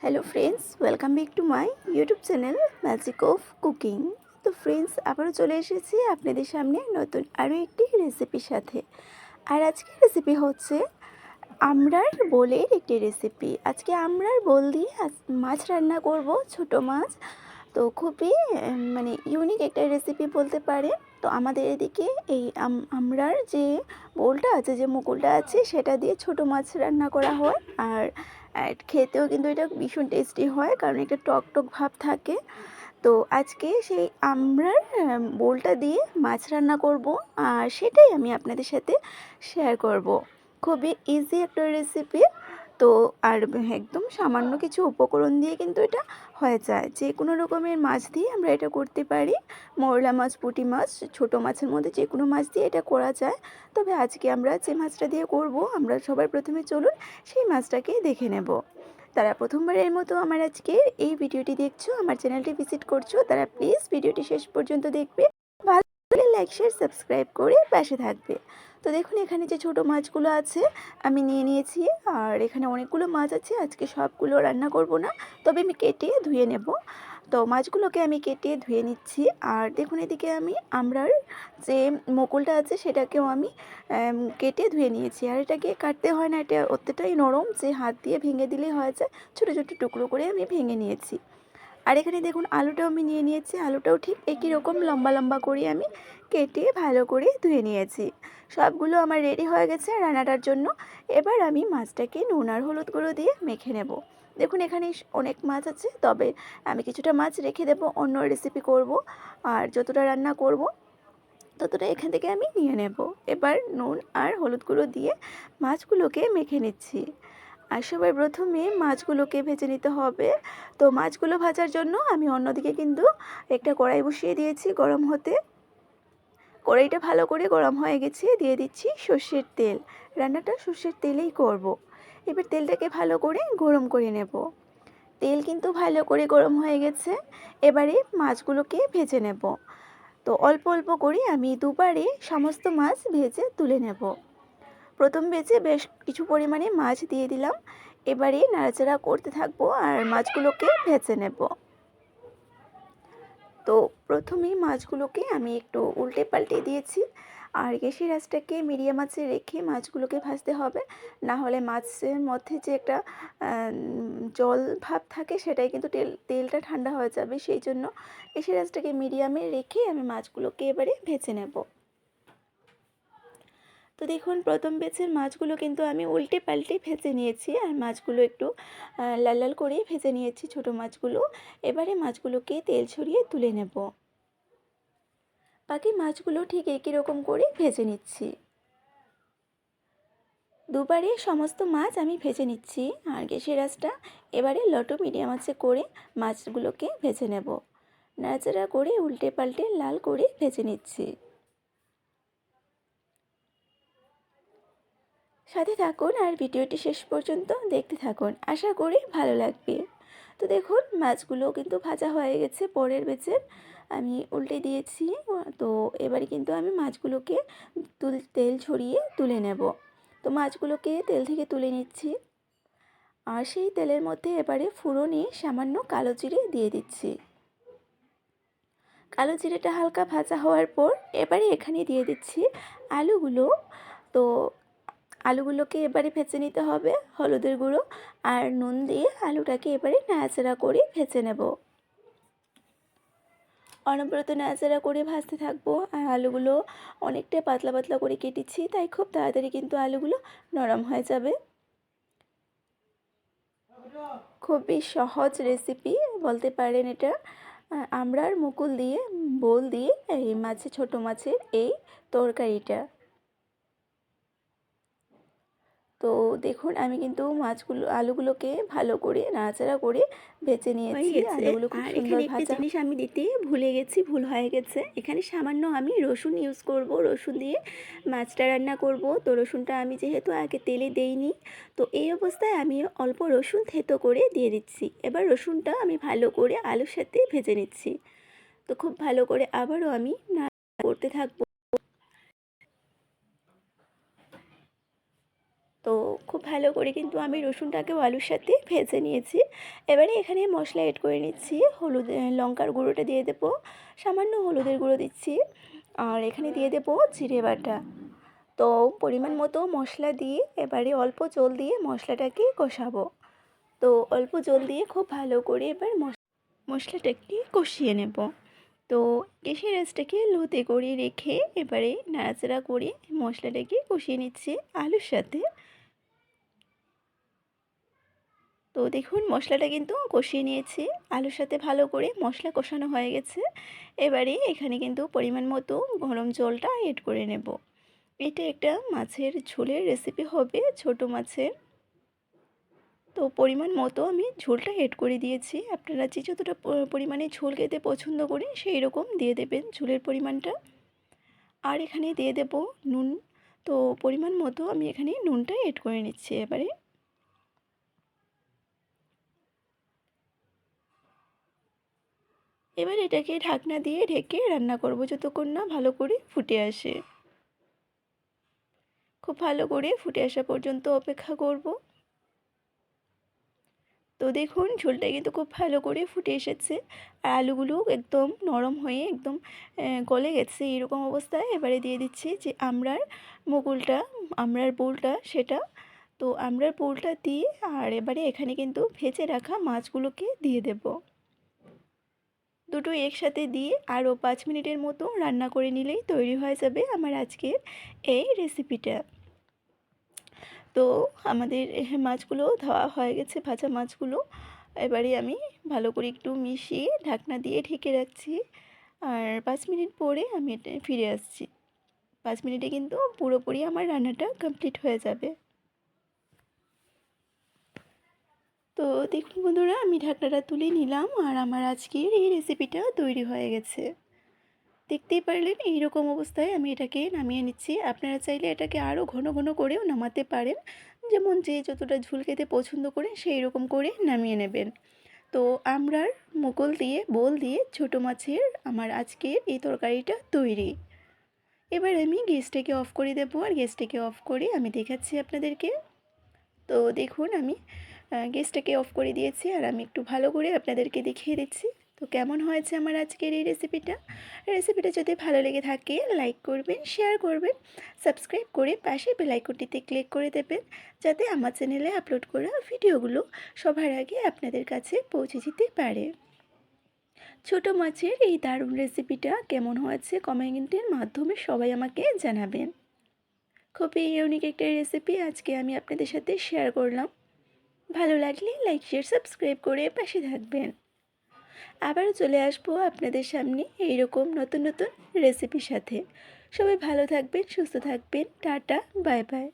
Hello friends welcome back to my YouTube channel magic of cooking তো friends আবারও চলে এসেছি আপনাদের সামনে নতুন আরও একটি রেসিপির সাথে। আর আজকে রেসিপি হচ্ছে আমরার বোলের একটি রেসিপি আজকে আমরার বোল দিয়ে মাছ রান্না করব, ছোট মাছ। তো, খুবই মানে ইউনিক একটা রেসিপি বলতে পারে। তো, আমাদের এদিকে এই আম- আমরার যে বোলটা আছে, যে মুকুলটা আছে, সেটা দিয়ে ছোট মাছ রান্না করা হয়। আর আর খেতেও কিন্তু এটা ভীষণ টেস্টি হয়, কারণ একটা টক টক ভাব থাকে। তো আজকে সেই আমরার বোলটা দিয়ে মাছ রান্না করব আর সেটাই আমি আপনাদের সাথে শেয়ার করব। খুবই ইজি একটা রেসিপি তো আর একদম সামান্য কিছু উপকরণ দিয়ে কিন্তু এটা হয়ে যায়। যে কোনো রকমের মাছ দিয়ে আমরা এটা করতে পারি। মরলা মাছ, পুঁটি মাছ, ছোট মাছের মধ্যে যে কোনো মাছ দিয়ে এটা করা যায়। তবে আজকে আমরা যে মাছটা দিয়ে করব, আমরা সবার প্রথমে চলুন সেই মাছটাকে দেখে নেব। তারা প্রথমবারের মতো আমার আজকে এই ভিডিওটি দেখছ, আমার চ্যানেলটি ভিজিট করছ, তারা প্লিজ ভিডিওটি শেষ পর্যন্ত দেখবে। ভালো লাইক, শেয়ার, সাবস্ক্রাইব করে পাশে থাকবে। তো দেখুন, এখানে যে ছোট মাছগুলো আছে, আমি নিয়ে নিয়েছি। আর এখানে অনেকগুলো মাছ আছে, আজকে সবগুলো রান্না করব না, তবে আমি কেটে ধুয়ে নেব। তো মাছগুলোকে আমি কেটে ধুয়ে নিচ্ছি। আর দেখুন, এদিকে আমি আমরার যে মুকুলটা আছে, সেটাকেও আমি কেটে ধুয়ে নিয়েছি। আর এটাকে কাটতে হয় না, এটা অতটাই নরম যে হাত দিয়ে ভেঙে দিলেই হয়ে যায়। ছোটো ছোটো টুকরো করে আমি ভেঙে নিয়েছি। আর এখানে দেখুন আলুটাও আমি নিয়ে নিয়েছি। আলুটাও ঠিক একই রকম লম্বা লম্বা করে আমি কেটে ভালো করে ধুয়ে নিয়েছি। সবগুলো আমার রেডি হয়ে গেছে রান্নাটার জন্য। এবার আমি মাছটাকে নুন আর হলুদ গুঁড়ো দিয়ে মেখে নেব। দেখুন এখানে অনেক মাছ আছে, তবে আমি কিছুটা মাছ রেখে দেবো, অন্য রেসিপি করব আর যতটা রান্না করব ততটা এখান থেকে আমি নিয়ে নেব। এবার নুন আর হলুদ গুঁড়ো দিয়ে মাছগুলোকে মেখে নিচ্ছি। আর সবাই প্রথমে মাছগুলোকে ভেজে নিতে হবে। তো মাছগুলো ভাজার জন্য আমি অন্যদিকে কিন্তু একটা কড়াই বসিয়ে দিয়েছি গরম হতে। কড়াইটা ভালো করে গরম হয়ে গেছে, দিয়ে দিচ্ছি সর্ষের তেল। রান্নাটা সর্ষের তেলেই করব। এবার তেলটাকে ভালো করে গরম করে নেব। তেল কিন্তু ভালো করে গরম হয়ে গেছে, এবারে মাছগুলোকে ভেজে নেব। তো অল্প অল্প করে আমি দুবারে সমস্ত মাছ ভেজে তুলে নেব। প্রথম ভেজে বেশ কিছু পরিমাণে মাছ দিয়ে দিলাম। এবারে নাড়াচাড়া করতে থাকব আর মাছগুলোকে ভেজে নেব। তো প্রথমেই মাছগুলোকে আমি একটু উল্টে পাল্টে দিয়েছি। আর গ্যাসের আঁচটাকে মিডিয়াম আঁচে রেখে মাছগুলোকে ভাজতে হবে। না হলে মাছের মধ্যে যে একটা জল ভাব থাকে সেটাই কিন্তু তেল, তেলটা ঠান্ডা হয়ে যাবে। সেই জন্য গ্যাসের আঁচটাকে মিডিয়ামে রেখে আমি মাছগুলোকে এবারে ভেজে নেব। তো দেখুন, প্রথম বেচের মাছগুলো কিন্তু আমি উল্টে পাল্টে ভেজে নিয়েছি। আর মাছগুলো একটু লাল লাল করে ভেজে নিয়েছি ছোট মাছগুলো। এবারে মাছগুলোকে তেল ছড়িয়ে তুলে নেব। বাকি মাছগুলো ঠিক একই রকম করে ভেজে নিচ্ছি। দুবারে সমস্ত মাছ আমি ভেজে নিচ্ছি। আর গ্যাসের আঁচটা এবারে লটো মিডিয়াম আঁচে করে মাছগুলোকে ভেজে নেব। নাড়াচাড়া করে উল্টে পাল্টে লাল করে ভেজে নিচ্ছি। সাথে থাকুন আর ভিডিওটি শেষ পর্যন্ত দেখতে থাকুন। আশা করি ভালো লাগবে। তো দেখুন, মাছগুলো কিন্তু ভাজা হয়ে গেছে পরের বেচের আমি উল্টে দিয়েছি। তো এবারে কিন্তু আমি মাছগুলোকে তুল, তেল ছড়িয়ে তুলে নেব। তো মাছগুলোকে তেল থেকে তুলে নিচ্ছি। আর সেই তেলের মধ্যে এবারে ফুরনে সামান্য কালো জিরে দিয়ে দিচ্ছি। কালো জিরেটা হালকা ভাজা হওয়ার পর এবারে এখানে দিয়ে দিচ্ছি আলুগুলো। তো আলুগুলোকে এবারে ভেজে নিতে হবে হলুদের গুঁড়ো আর নুন দিয়ে আলুটাকে এবারে নাড়াচাড়া করে ভেজে নেব। অনবরত নাড়াচাড়া করে ভাজতে থাকব আর আলুগুলো অনেকটা পাতলা পাতলা করে কেটেছি তাই খুব তাড়াতাড়ি কিন্তু আলুগুলো নরম হয়ে যাবে। খুবই সহজ রেসিপি বলতে পারেন এটা। আহ, আমড়ার মুকুল দিয়ে বোল দিয়ে এই মাছে ছোট মাছের এই তরকারিটা। তো দেখুন আমি কিন্তু মাছগুলো আলুগুলোকে ভালো করে নাড়াচাড়া করে বেছে নিয়েছি। আলুগুলো খুব সুন্দর ভাজা। জিনিস আমি দিতে ভুলে গেছি ভুল হয়ে গেছে। এখানে সামান্য আমি রসুন ইউজ করব। রসুন দিয়ে মাছটা রান্না করব। তো রসুনটা আমি যেহেতু আগে তেলে দেইনি তো এই অবস্থায় আমি অল্প রসুন থেতো করে দিয়ে দিচ্ছি। এবার রসুনটা আমি ভালো করে আলুর সাথে ভেজে নিচ্ছি। তো খুব ভালো করে আবারও আমি করতে থাকব। তো খুব ভালো করে কিন্তু আমি রসুনটাকেও আলুর সাথে ভেজে নিয়েছি। এবারে এখানে মশলা এড করে নিচ্ছি। হলুদ লঙ্কার গুঁড়োটা দিয়ে দেবো। সামান্য হলুদের গুঁড়ো দিচ্ছি। আর এখানে দিয়ে দেবো জিরে বাটা। তো পরিমাণ মতো মশলা দিয়ে এবারে অল্প জল দিয়ে মশলাটাকে কষাবো। তো অল্প জল দিয়ে খুব ভালো করে এবার মশলাটাকে কষিয়ে নেব। তো গ্যাসের আঁচটাকে লোতে করে রেখে এবারে নাড়াচাড়া করে মশলাটাকে কষিয়ে নিচ্ছি আলুর সাথে। তো দেখুন, মশলাটা কিন্তু কষিয়ে নিয়েছি। আলুর সাথে ভালো করে মশলা কষানো হয়ে গেছে। এবারে এখানে কিন্তু পরিমাণ মতো গরম জলটা এড করে নেব। এটা একটা মাছের ঝোলের রেসিপি হবে, ছোট মাছের। তো পরিমাণ মতো আমি ঝোলটা এড করে দিয়েছি। আপনারা যে যতটা পরিমাণে ঝোল খেতে পছন্দ করেন সেই রকম দিয়ে দেবেন ঝোলের পরিমাণটা। আর এখানে দিয়ে দেব নুন। তো পরিমাণ মতো আমি এখানে নুনটা এড করে নিচ্ছি এবারে। এবার এটাকে ঢাকনা দিয়ে ঢেকে রান্না করব যতক্ষণ না ভালো করে ফুটে আসে। খুব ভালো করে ফুটে আসা পর্যন্ত অপেক্ষা করব। তো দেখুন, ঝোলটা কিন্তু খুব ভালো করে ফুটে এসেছে আর আলুগুলো একদম নরম হয়ে একদম গলে গেছে এরকম অবস্থায়। এবারে দিয়ে দিচ্ছি যে আমরার মুকুলটা আমরার বোলটা সেটা। তো আমরার বোলটা দিয়ে আর এবারে এখানে কিন্তু ভেজে রাখা মাছগুলোকে দিয়ে দেব। দুটো একসাথে দিয়ে আরও পাঁচ মিনিটের মতো রান্না করে নিলেই তৈরি হয়ে যাবে আমার আজকের এই রেসিপিটা। তো আমাদের মাছগুলো ধোয়া হয়ে গেছে, ভাজা মাছগুলো। এবারে আমি ভালো করে একটু মিশিয়ে ঢাকনা দিয়ে ঢেকে রাখছি। আর পাঁচ মিনিট পরে আমি ফিরে আসছি। পাঁচ মিনিটে কিন্তু পুরোপুরি আমার রান্নাটা কমপ্লিট হয়ে যাবে। তো দেখুন বন্ধুরা, আমি ঢাকনাটা তুলে নিলাম আর আমার আজকের এই রেসিপিটা তৈরি হয়ে গেছে। দেখতেই পারলেন, এইরকম অবস্থায় আমি এটাকে নামিয়ে নিচ্ছি। আপনারা চাইলে এটাকে আরও ঘন ঘন করেও নামাতে পারেন। যেমন যে যতটা ঝুল খেতে পছন্দ করে সেই রকম করে নামিয়ে নেবেন। তো আমরার মুকুল দিয়ে, বোল দিয়ে ছোটো মাছের আমার আজকের এই তরকারিটা তৈরি। এবার আমি গ্যাসটাকে অফ করে দেবো। আর গ্যাসটাকে অফ করে আমি দেখাচ্ছি আপনাদেরকে। তো দেখুন, আমি গ্যাসটাকে অফ করে দিয়েছি আর আমি একটু ভালো করে আপনাদেরকে দেখিয়ে দিচ্ছি। তো কেমন হয়েছে আমার আজকের এই রেসিপিটা রেসিপিটা যদি ভালো লেগে থাকে লাইক করবেন শেয়ার করবেন সাবস্ক্রাইব করে পাশে বেলাইকনটিতে ক্লিক করে দেবেন, যাতে আমার চ্যানেলে আপলোড করা ভিডিওগুলো সবার আগে আপনাদের কাছে পৌঁছে যেতে পারে। ছোট মাছের এই দারুণ রেসিপিটা কেমন হয়েছে কমেন্টের মাধ্যমে সবাই আমাকে জানাবেন। খুবই ইউনিক একটা রেসিপি আজকে আমি আপনাদের সাথে শেয়ার করলাম। ভালো লাগলে লাইক শেয়ার সাবস্ক্রাইব করে পাশে থাকবেন। আবারও চলে আসব আপনাদের সামনে এইরকম নতুন নতুন রেসিপির সাথে। সবাই ভালো থাকবেন, সুস্থ থাকবেন, টাটা বাই বাই